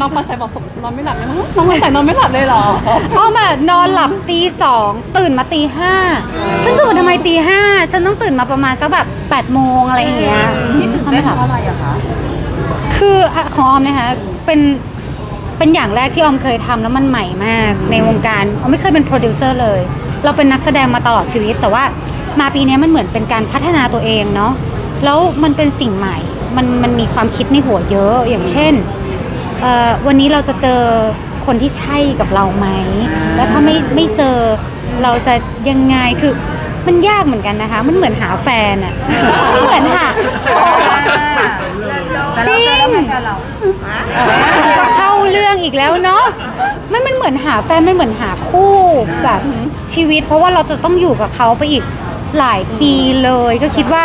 น้องพอใส่บอกนอนไม่หลับเลยมั้งน้องพอใส่นอนไม่หลับเลยเหรออ้อมอะนอนหลับตีสองตื่นมาตีห้าฉันตื่นมาทำไมตีห้าฉันต้องตื่นมาประมาณสักแบบ8ปดโมงอะไรอย่างเงี้ยพี่ตื่นเต้นเพราะอะไรอะคะคืออะของออมนะคะเป็นเป็นอย่างแรกที่ออมเคยทำแล้วมันใหม่มากในวงการออมไม่เคยเป็นโปรดิวเซอร์เลย เราเป็นนักแสดงมาตลอดชีวิต แต่ว่ามาปีนี้มันเหมือนเป็นการพัฒนาตัวเองเนาะแล้วมันเป็นสิ่งใหม่ มันมันมีความคิดในหัวเยอะอย่างเช่น เอ่อวันนี้เราจะเจอคนที่ใช่กับเราไหม แล้วถ้าไม่ไม่เจอเราจะยังไงคือมันยากเหมือนกันนะคะ มันเหมือนหาแฟนอะ มันเหมือนหาแต่เราเจอแล้วเหมือนกันเราก็เข้าเรื่องอีกแล้วเนาะมันมันเหมือนหาแฟนมันเหมือนหาคู่แบบชีวิต เพราะว่าเราจะต้องอยู่กับเขาไปอีกหลายปีเลย ก็คิดว่า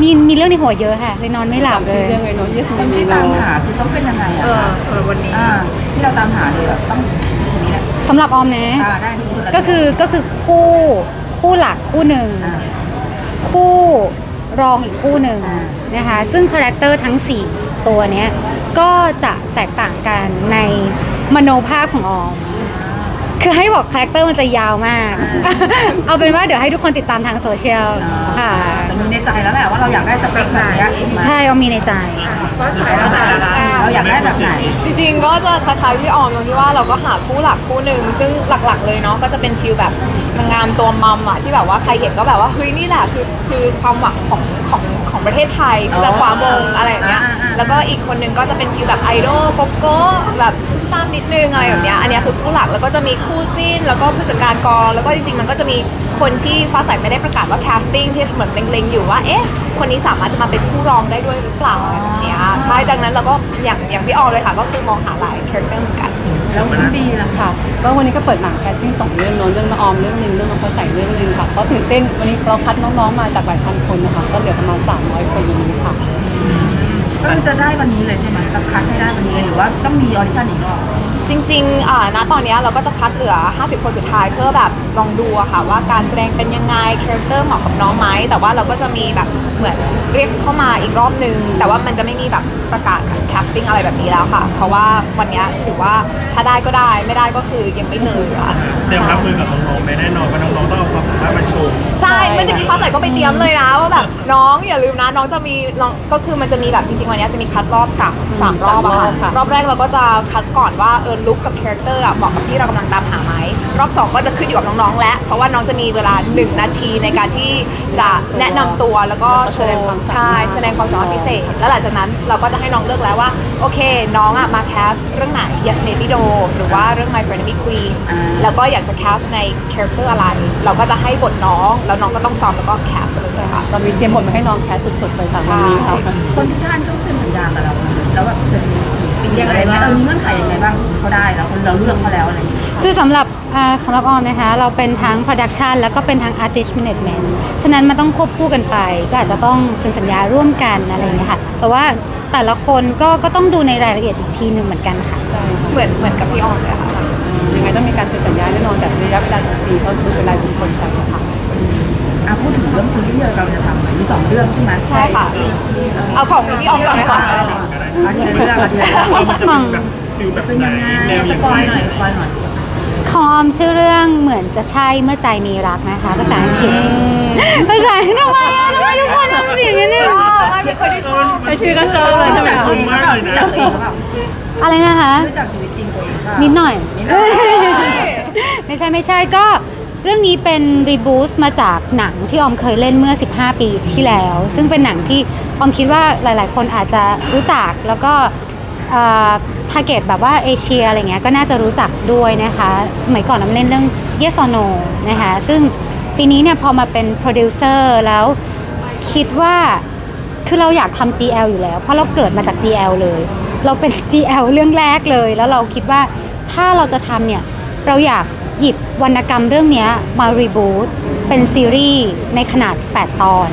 มีมีเรื่องในหัวเยอะค่ะเลยนอนไม่หลับเลชื่อย เรื่องไงเนาะ yes คนมีที่โนตามหาคือต้องเป็นยังไงอะคะสำหรับวันนี้ อ่าที่เราตามหาเลยอะต้องคนนี้แหละสำหรับออมนะ อ่าได้ทุกคนละก็คือก็คือคู่คู่หลักคู่หนึ่ง อ่า คู่รองอีกคู่หนึ่งนะคะ ซึ่งคาแรคเตอร์ทั้ง 4 ตัวเนี้ยก็จะแตกต่างกันในมโนภาพของออม คือให้บอกคาแรคเตอร์มันจะยาวมาก เอาเป็นว่าเดี๋ยวให้ทุกคนติดตามทางโซเชียลค่ะ แต่มีในใจแล้วแหละว่าเราอยากได้สเปคแบบเนี้ยใช่เอามีในใจเราอยากได้แบบไหนจริงๆก็จะคล้ายๆพี่ออมตรงที่ว่าเราก็หาคู่หลักคู่หนึ่งซึ่งหลักๆเลยเนาะก็จะเป็นฟิลแบบนางงามตัวมัมอะที่แบบว่าใครเห็นก็แบบว่าเฮ้ยนี่แหละคือคือความหวังของของของประเทศไทยที่จะคว้ามงอะไรอย่างเงี้ยแล้วก็อีกคนนึงก็จะเป็นฟิลแบบไอดอลโกโก้แบบ ซุ่มซ่ามนิดนึงอะไรแบบเนี้ยอันเนี้ยคือคู่หลักแล้วก็จะมีคู่จิ้น แล้วก็ผู้จัดการกองแล้วก็จริงๆ มันก็จะมีคนที่ฟ้าใสไม่ได้ประกาศว่าแคสติ้งที่เหมือนเล็งๆอยู่ว่าเอ๊ะคนนี้สามารถจะมาเป็นคู่รองได้ด้วยหรือเปล่าอะไรแบบเนี้ยใช่ดังนั้นเราก็อย่างอย่างพี่ออมเลยค่ะ ก็คือมองหาหลายคาแรคเตอร์เหมือนกัน แล้วคุณดีล่ะค่ะ ก็วันนี้ก็เปิดหนังแคสซิ่งสองเรื่องเนอะเรื่องละออมเรื่องหนึงเรื่องน้องพอใส่เรื่องหนึงค่ะก็ตื่นเต้นวันนี้เราคัดน้องๆมาจากหลายพันคนนะคะก็เหลือประมาณ300คนวันนี้ค่ะ ก็คือจะได้วันนี้เลยใช่ไหมต้องคัดให้ได้วันนี้เลยหรือว่าต้องมีออดิชั่นอีกรอบจริงๆอ่าณตอนเนี้ยเราก็จะคัดเหลือ 50 คนสุดท้ายเพื่อแบบลองดูอะค่ะว่าการแสดงเป็นยังไงคาแรคเตอร์เหมาะกับน้องไหมแต่ว่าเราก็จะมีแบบเหมือนเรียกเข้ามาอีกรอบนึง แต่ว่ามันจะไม่มีแบบประกาศแคสติ้งอะไรแบบนี้แล้วค่ะ เพราะว่าวันเนี้ยถือว่าถ้าได้ก็ได้ไม่ได้ก็คือยังไม่เจออะ เตรียมรับมือกับน้องๆไปแน่นอนว่าน้องๆต้องเอาความสามารถ มาโชว์ใช่เมื่อกี้ฟ้าใสก็ไปเตรียมเลยนะว่าแบบน้องอย่าลืมนะน้องจะมีน้องก็คือมันจะมีแบบจริงๆวันเนี้ยจะมีคัดรอบสามสามรอบอะค่ะสามรอบค่ะรอบแรกเราก็จะคัดก่อนว่าเออลุคกับคาแรคเตอร์อะเหมาะกับที่เรากำลังตามหาไหม รอบสองก็จะขึ้นอยู่กับน้องๆแล้วเพราะว่าน้องจะมีเวลา 1 นาทีในการที่จะแนะนำตัวแล้วก็โชแสดงว์ความสามารถใช่แสดงความสามารถพิเศษ แล้วหลังจากนั้นเราก็จะให้น้องเลือกแล้วว่า โอเค น้องอะมาแคสเรื่องไหน Yes Maybe Do หรือว่าเรื่อง My Friend Maybe Queen อ่าแล้วก็อยากจะแคสในคาแรคเตอร์อะไร เราก็จะให้บทน้อง แล้วน้องก็ต้องซ้อมแล้วก็แคสเลยใช่ไหมคะเรามีเตรียมบทมาให้น้องแคสสดๆเลยค่ะวันนี้ค่ะคนที่ท่านต้องเซ็นสัญญากับเราแล้วแบบเซ็นปียังไงบ้างเออมีเงื่อนไขยังไงบ้างเขาได้แล้วคนเราเลือกเขาแล้วอะไรอย่างเงี้ย คือสำหรับอ่าสำหรับออมนะคะ เราเป็นทั้ง Production แล้วก็เป็นทั้ง Artist Management ฉะนั้นมันต้องควบคู่กันไป ก็อาจจะต้องเซ็นสัญญาร่วมกันอะไรอย่างเงี้ยค่ะ แต่ว่าแต่ละคนก็ก็ต้องดูในรายละเอียดอีกทีหนึ่งเหมือนกันค่ะใช่ค่ะเหมือนเหมือนกับพี่ออมเลยค่ะยังไงต้องมีการเซ็นสัญญาแน่นอนแต่ระยะเวลากี่ปีเขาดูเป็นรายบุคคลไปค่ะอะพูดถึงเรื่องซีรีส์ที่เราจะทำมีสองเรื่องใช่ไหมใช่ค่ะ เอาของพี่ออมก่อนเลยค่ะอันนี้เรื่องอะไรว่ามันจะมีแบบฟิลแบบเป็นไหนยังไงแนวสยังปอยไงหน่อยสปอยหน่อย ของออมชื่อเรื่องเหมือนจะใช่เมื่อใจมีรักนะคะ ภาษาอังกฤษภาษาทำไมอะทำไมทุกคนทำเสียงอย่างนี้นชอบไม่เป็นคนที่ชอบไอชื่อก็ชอบเลยใช่ไหมจากคะตัวเองหรือเปล่ารู้จักตัวเองหรือเปล่าอะไรนะคะรู้จักชีวิตจริงตัวเองเปล่านิดหน่อยนิดหน่อย ไม่ใช่ไม่ใช่ก็เรื่องนี้เป็นรีบูสมาจากหนังที่ออมเคยเล่นเมื่อ 15 ปีที่แล้ว ซึ่งเป็นหนังที่ออมคิดว่าหลาย ๆ คนอาจจะรู้จักแล้วก็ ทาร์เก็ตแบบว่าเอเชียอะไรเงี้ยก็น่าจะรู้จักด้วยนะคะ สมัยก่อนออมเล่นเรื่อง Yes or No นะคะซึ่งปีนี้เนี่ยพอมาเป็นโปรดิวเซอร์แล้วคิดว่าคือเราอยากทำ GL อยู่แล้ว เพราะเราเกิดมาจาก GL เลย เราเป็น GL เรื่องแรกเลย แล้วเราคิดว่าถ้าเราจะทำเนี่ยเราอยากหยิบวรรณกรรมเรื่องนี้มารีบูตเป็นซีรีส์ในขนาด 8 ตอน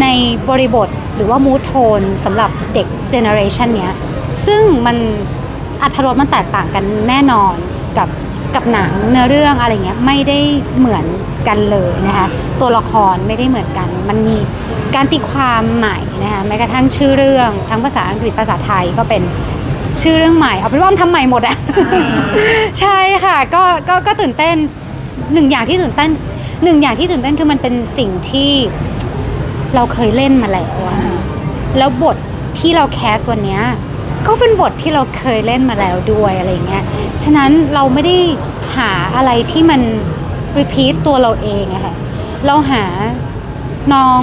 ในบริบทหรือว่ามูทโทนสำหรับเด็กเจเนอเรชันเนี้ย ซึ่งมันอัธรสมันแตกต่างกันแน่นอนกับกับหนังเนื้อเรื่องอะไรเงี้ยไม่ได้เหมือนกันเลยนะคะตัวละครไม่ได้เหมือนกัน มันมีการตีความใหม่นะคะแม้กระทั่งชื่อเรื่องทั้งภาษาอังกฤษภาษาไทยก็เป็นชื่อเรื่องใหม่เอาเป็นว่ามทำใหม่หมดอะใช่ค่ะก็ก็ก็ตื่นเต้นหนึ่งอย่างที่ตื่นเต้นหนึ่งอย่างที่ตื่นเต้นคือมันเป็นสิ่งที่เราเคยเล่นมาแล้วแล้วบทที่เราแคสวันเนี้ย ก็เป็นบทที่เราเคยเล่นมาแล้วด้วยอะไรอย่างเงี้ย ฉะนั้นเราไม่ได้หาอะไรที่มันรีพีทตัวเราเองอะค่ะ เราหาน้อง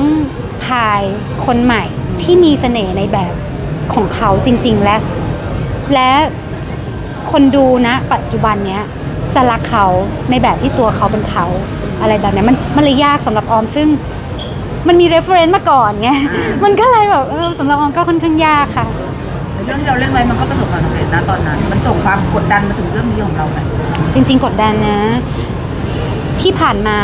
พายคนใหม่ที่มีเสน่ห์ในแบบของเขาจริง ๆ และ และคนดูนะปัจจุบันเนี้ยจะรักเขาในแบบที่ตัวเขาเป็นเขาอะไรแบบเนี้ยมันมันเลยยากสำหรับออมซึ่งมันมี reference มาก่อนไง มันก็เลยแบบเออสำหรับออมก็ค่อนข้างยากค่ะ เรื่องที่เราเล่นไว้มันก็ประสบความสำเร็จนะตอนนั้น มันส่งความกดดันมาถึงเรื่องนี้ของเราไหมจริง ๆ กดดันนะ ที่ผ่านมา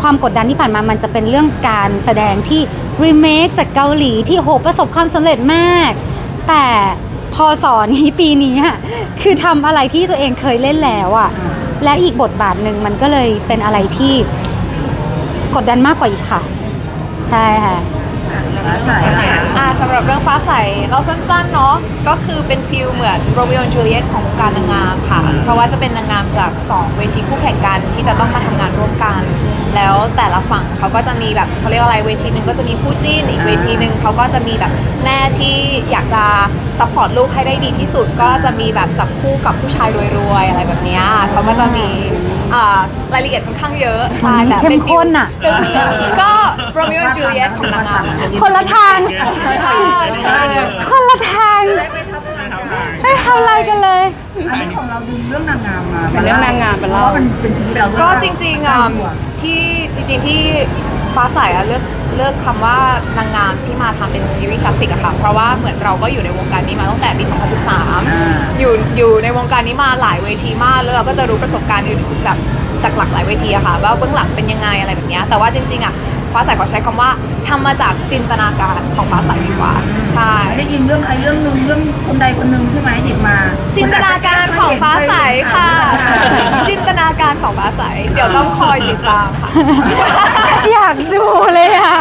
ความกดดันที่ผ่านมามันจะเป็นเรื่องการแสดงที่รีเมคจากเกาหลีที่โหประสบความสำเร็จมาก แต่พอสอนนี้ปีนี้อะคือทำอะไรที่ตัวเองเคยเล่นแล้วอะและอีกบทบาทหนึ่งมันก็เลยเป็นอะไรที่กดดันมากกว่าอีกค่ะ ใช่ค่ะ อ่าสำหรับเรื่องฟ้าใสเราสั้นๆเนาะก็คือเป็นฟิลเหมือนโรมิโอและจูเลียตของวงการนางงามค่ะ เพราะว่าจะเป็นนางงามจาก 2 เวทีคู่แข่งกันที่จะต้องมาทำงานร่วมกัน แล้วแต่ละฝั่งเขาก็จะมีแบบเขาเรียกว่าอะไรเวทีหนึ่งก็จะมีคู่จิ้นอีกเวทีหนึ่งเขาก็จะมีแบบแม่ที่อยากจะซัพพอร์ตลูกให้ได้ดีที่สุด ก็จะมีแบบจับคู่กับผู้ชายรวยๆอะไรแบบเนี้ยเขาก็จะมี อ่ารายละเอียดค่อนข้างเยอะใช่แต่เป็นเข้มข้นอะเป็นก็โรมิโอและจูเลียตของนางงามคนละทาง ใช่ใช่คนละทาง ไม่ทำอะไรกันเลย อันนี้ของเราดึงเรื่องนางงามมาเป็นเรื่องนางงามเป็นเพเล่าราะว่ามันเป็นชีวิตเราด้วยก็จริงๆอะที่จริง ๆที่ฟ้าใสอะเลือก เลือกคำว่านางงามที่มาทำเป็นซีรีส์ซัฟฟิกอะค่ะ เพราะว่าเหมือนเราก็อยู่ในวงการนี้มาตั้งแต่ปี 2013 อยู่อยู่ในวงการนี้มาหลายเวทีมาก แล้วเราก็จะรู้ประสบการณ์อื่นแบบจากหลากหลายเวทีอะค่ะ ว่าเบื้องหลังเป็นยังไงอะไรแบบเนี้ยแต่ว่าจริงๆอะฟ้าใสขอใช้คำว่าทำมาจากจินตนาการของฟ้าใสดีกว่า ใช่ไม่ได้ยินเรื่องใครเรื่องหนึ่งเรื่องคนใดคนหนึ่งใช่ไหมหยิบมา จินตนาการของฟ้าใสค่ะ จินตนาการของฟ้าใส เดี๋ยวต้องคอยติดตามค่ะ อยากดูเลยอะ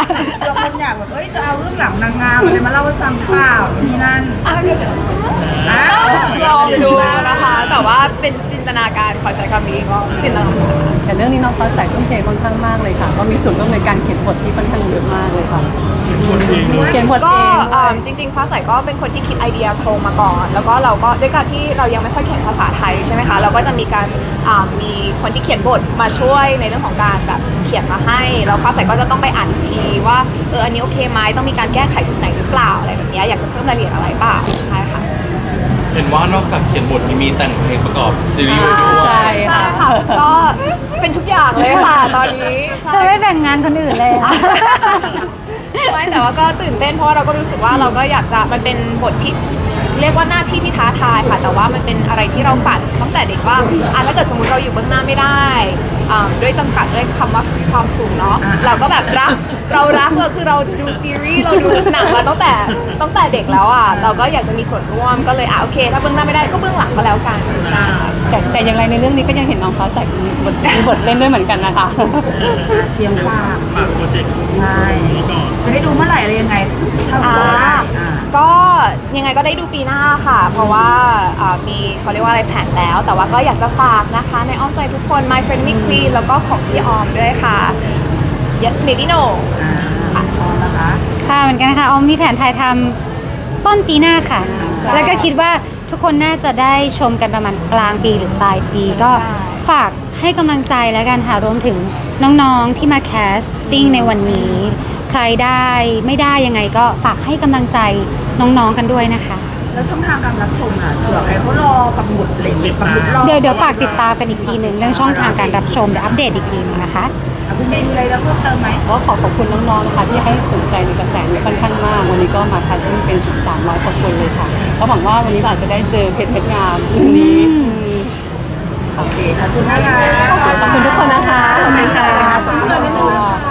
นางงามอะไรมาเล่าให้ฟังหรือเปล่าที่นั่น อ้าวลองดูนะคะ แต่ว่าเป็นจิน ตนาการขอใช้คำนี้ก็จินตนาการแต่เรื่องนี้น้องฟ้าใสทุ่มเทค่อนข้างมากเลยค่ะ ก็มีส่วนร่วมในการเขียนบทที่ค่อนข้างเยอะมากเลยค่ะ คนเองด้วยเขียนบทก็เองอ่าจริงๆ ฟ้าใสก็เป็นคนที่คิดไอเดียโครงมาก่อน แล้วก็เราก็ด้วยการที่เรายังไม่ค่อยเขียนภาษาไทยใช่ไหมคะ เราก็จะมีการอ่ามีคนที่เขียนบทมาช่วยในเรื่องของการแบบเขียนมาให้ แล้วฟ้าใสก็จะต้องไปอ่านอีกทีว่าเอออันนี้โอเคไหมต้องมีการแก้ไขจุดไหนหรือเปล่าอะไรแบบเนี้ยอยากจะเพิ่มรายละเอียดอะไรเปล่าใช่ค่ะ เห็นว่านอกจากเขียนบทมีมีแต่งเพลงประกอบซีรีส์ไว้ด้วยใช่ใช่ค่ะ ก็เป็นทุกอย่างเลยค่ะ ตอนนี้ใช่เธอไม่แบ่งงานคนอื่นเลยอะ ไม่แต่ว่าก็ตื่นเต้นเพราะว่าเราก็รู้สึกว่าเราก็อยากจะมันเป็นบทที่ เรียกว่าหน้าที่ที่ท้าทายค่ะ แต่ว่ามันเป็นอะไรที่เราฝันตั้งแต่เด็กว่าอะถ้าเกิดสมมติเราอยู่เบื้องหน้าไม่ได้อ่าด้วยจำกัดด้วยคำว่าความสูงเนาะเราก็แบบรักเรารักเราคือเราดูซีรีส์เราดูหนังมาตั้งแต่ตั้งแต่เด็กแล้วอะเราก็อยากจะมีส่วนร่วมก็เลยอะโอเค ถ้าเบื้องหน้าไม่ได้ก็เบื้องหลังก็แล้วกันใช่แต่แต่อย่างไรในเรื่องนี้ก็ยังเห็นน้องฟ้าใสมีบทมีบทเล่นด้วยเหมือนกันนะคะ เตรียมฝากฝากโปรเจกต์ใช่นี้ก่อนจะได้ดูเมื่อไหร่อะไรยังไงถ้าอ่าเราได้อ่า ก็ ยังไงก็ได้ดูปีหน้าค่ะ เพราะว่าอ่ามีเขาเรียกว่าอะไรแผนแล้ว แต่ว่าก็อยากจะฝากนะคะ ในอ้อมใจทุกคน My Friend Me Queen แล้วก็ของพี่ออมด้วยค่ะ Yes Maybe No อ่าพอนะคะ ค่ะเหมือนกันค่ะออมมีแผนถ่ายทำต้นปีหน้าค่ะ ใช่แล้วก็คิดว่าทุกคนน่าจะได้ชมกันประมาณกลางปีหรือปลายปีก็ใช่ ฝากให้กำลังใจแล้วกันค่ะรวมถึงน้องๆที่มาแคสติ้งในวันนี้ ใครได้ไม่ได้ยังไงก็ฝากให้กำลังใจน้องๆกันด้วยนะคะ แล้วช่องทางการรับชมอะเผื่อใครเขารอปักหมุดอะไรอย่างเงี้ยปักหมุดรอเดี๋ยวเดี๋ยวฝากติดตามกันอีกทีหนึ่งเรื่องช่องทางการรับชมเดี๋ยวอัปเดตอีกทีหนึงนะคะ อะคุณเมย์มีอะไรแล้วเพิ่มเติมไหม ก็ขอขอบคุณน้องๆ นะคะที่ให้สนใจในกระแสนี้ค่อนข้างมาก วันนี้ก็มาคัดซึ่งเป็นชุด300กว่าคนเลยค่ะ ก็หวังว่าวันนี้เราอาจจะได้เจอเพชรเพชรงามวันนี้โอเคขอบคุณนะคะ ขอบคุณทุกคนนะคะขอบคุณค่ะ